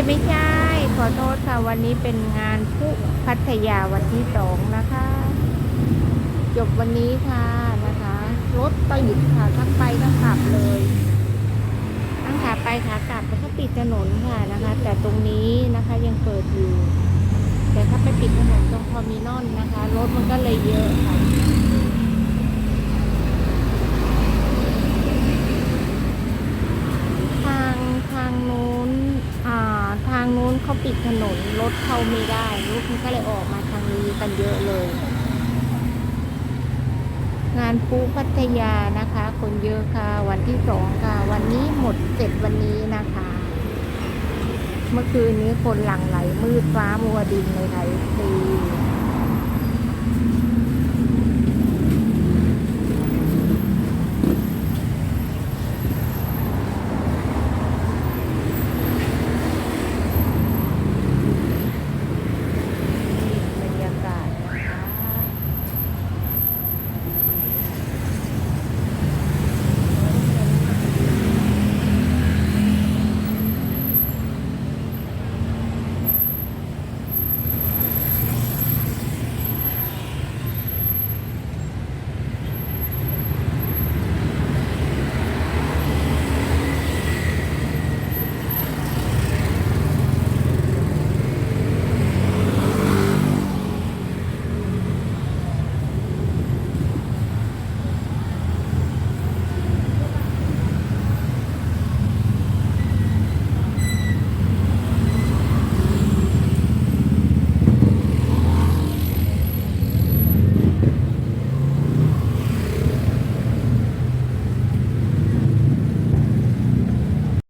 ยไม่ใช่ ขอโทษค่ะ วันนี้เป็นงานผู้พัทยาวันที่สองนะคะ จบวันนี้ค่ะนะคะ รถติดค่ะทั้งไปทั้งกลับเลยทั้งขาไปขากลับแล้วก็ปิดถนนค่ะนะคะ แต่ตรงนี้นะคะยังเปิดอยู่ แต่ถ้าไปปิดถนนตรงพอมินอนนะคะ รถมันก็เลยเยอะค่ะ ทางทางนู้น อ่า ทาง นู้นเขาปิดถนนรถเข้าไม่ได้รถมันก็เลยออกมาทางนี้กันเยอะเลย งานปูพัทยานะคะ คนเยอะค่ะ วันที่สองค่ะ วันนี้หมดเสร็จวันนี้นะคะ เมื่อคืนนี้คนหลั่งไหลมืดฟ้ามัวดินเลยค่ะที